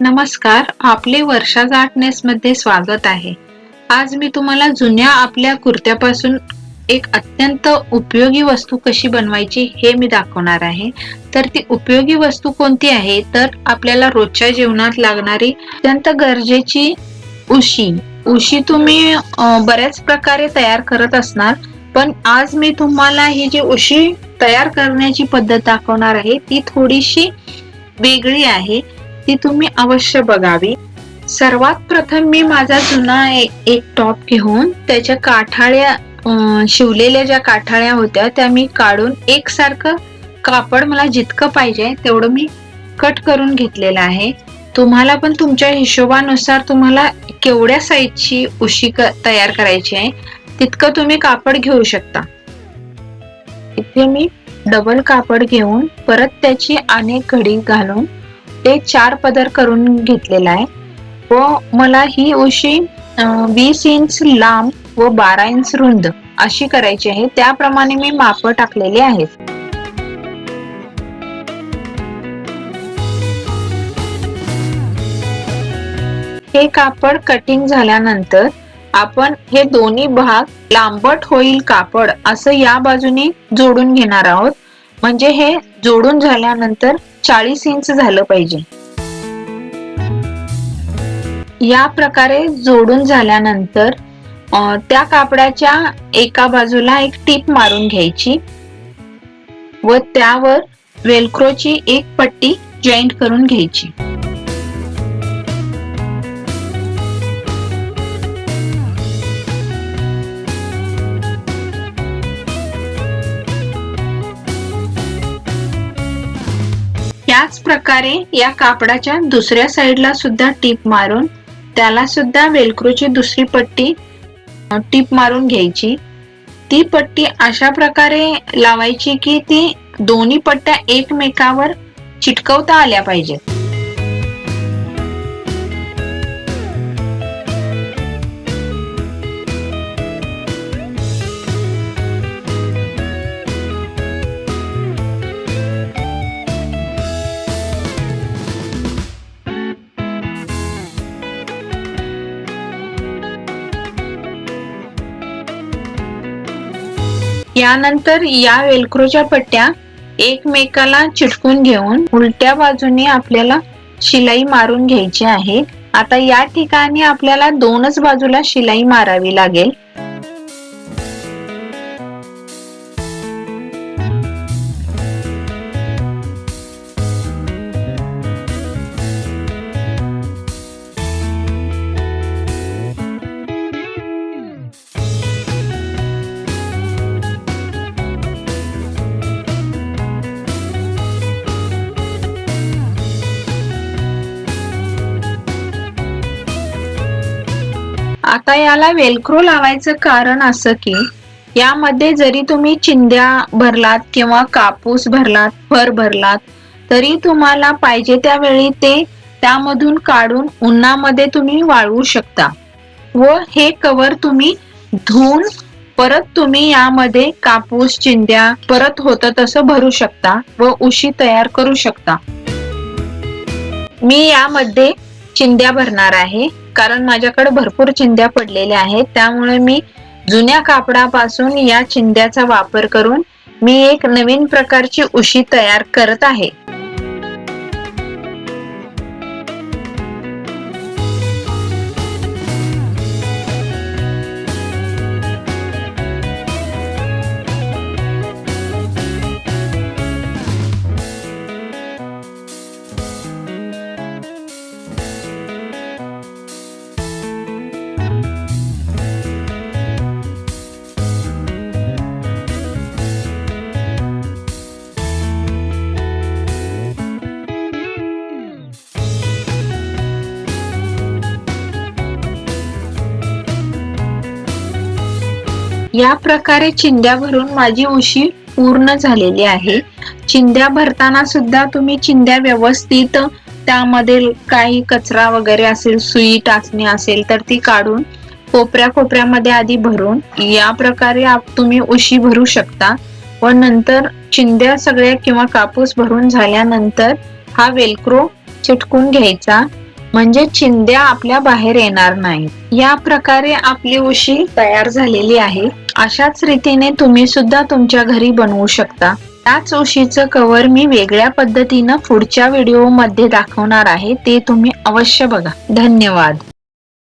नमस्कार आपले वर्षा आर्टनेस मध्ये स्वागत आहे. आज मी तुम्हाला जुन्या आपल्या कुर्त्यापासून एक अत्यंत उपयोगी वस्तू कशी बनवायची हे मी दाखवणार आहे. तर ती उपयोगी वस्तू कोणती आहे? तर आपल्याला रोजच्या जीवनात लागणारी अत्यंत गरजेची उशी. उशी तुम्ही बऱ्याच प्रकारे तयार करत असणार पण आज मी तुम्हाला ही जी उशी तयार करण्याची पद्धत दाखवणार आहे ती थोडीशी वेगळी आहे. ती तुम्ही अवश्य बघावी. सर्वात प्रथम मी माझा जुना एक टॉप घेऊन त्याच्या काठाळ्या शिवलेल्या ज्या काठाळ्या होत्या त्या मी काढून एकसारखं कापड मला जितकं पाहिजे तेवढं मी कट करून घेतलेलं आहे. तुम्हाला पण तुमच्या हिशोबानुसार तुम्हाला केवढ्या साईजची उशी क- तयार करायची आहे तितकं तुम्ही कापड घेऊ शकता. इथे मी डबल कापड घेऊन परत त्याची अनेक घडी घालून ते चार पदर करून घेतलेला आहे. व मला ही उशी वीस इंच लांब व बारा इंच रुंद अशी करायची आहे. त्याप्रमाणे मी माप टाकलेली आहेत. हे कापड कटिंग झाल्यानंतर आपण हे दोन्ही भाग लांबट होईल कापड असं या बाजूने जोडून घेणार आहोत. म्हणजे हे जोडून झाल्यानंतर चाळीस इंच झालं पाहिजे. या प्रकारे जोडून झाल्यानंतर त्या कापडाच्या एका बाजूला एक टीप मारून घ्यायची व त्यावर वेलक्रोची एक पट्टी जॉईंट करून घ्यायची. याच प्रकारे या कापडाच्या दुसऱ्या साईडला सुद्धा टीप मारून त्याला सुद्धा वेलक्रोची दुसरी पट्टी टीप मारून घ्यायची. ती पट्टी अशा प्रकारे लावायची की ती दोन्ही पट्ट्या एकमेकावर चिटकवता आल्या पाहिजेत. यानंतर या वेलक्रोच्या पट्ट्या एकमेकाला चिटकून घेऊन उलट्या बाजूने आपल्याला शिलाई मारून घ्यायची आहे आता या ठिकाणी आपल्याला दोनच बाजूला शिलाई मारावी लागेल. आता याला वेलक्रो लावायचं कारण असं की यामध्ये जरी तुम्ही चिंध्या भरलात किंवा कापूस भरलात फर भरलात तरी तुम्हाला पाहिजे त्यावेळी ते त्यामधून काढून उन्हामध्ये तुम्ही वाळवू शकता. व हे कवर तुम्ही धुवून परत तुम्ही यामध्ये कापूस चिंध्या परत होतं तसं भरू शकता व उशी तयार करू शकता. मी यामध्ये चिंध्या भरणार आहे. कारण माझ्याकडे भरपूर चिंध्या पडलेल्या आहेत. त्यामुळे मी जुन्या कापडापासून या चिंध्याचा वापर करून मी एक नवीन प्रकारची उशी तयार करत आहे. या प्रकारे चिंध्या भरून माझी उशी पूर्ण झालेली आहे. चिंध्या भरताना सुद्धा तुम्ही चिंध्या व्यवस्थित त्यामध्ये काही कचरा वगैरे असेल सुई टाचणी असेल तर ती काढून कोपऱ्या कोपऱ्यामध्ये आधी भरून या प्रकारे आप- तुम्ही उशी भरू शकता. व नंतर चिंध्या सगळ्या किंवा कापूस भरून झाल्यानंतर हा वेलक्रो चिटकून घ्यायचा. म्हणजे चिंध्या आपल्या बाहेर येणार नाहीत या प्रकारे आपली उशी तयार झालेली आहे. अशाच रीतीने तुम्ही सुद्धा तुमच्या घरी बनवू शकता. त्याच उशीचं कव्हर मी वेगळ्या पद्धतीनं पुढच्या व्हिडिओमध्ये दाखवणार आहे. ते तुम्ही अवश्य बघा. धन्यवाद.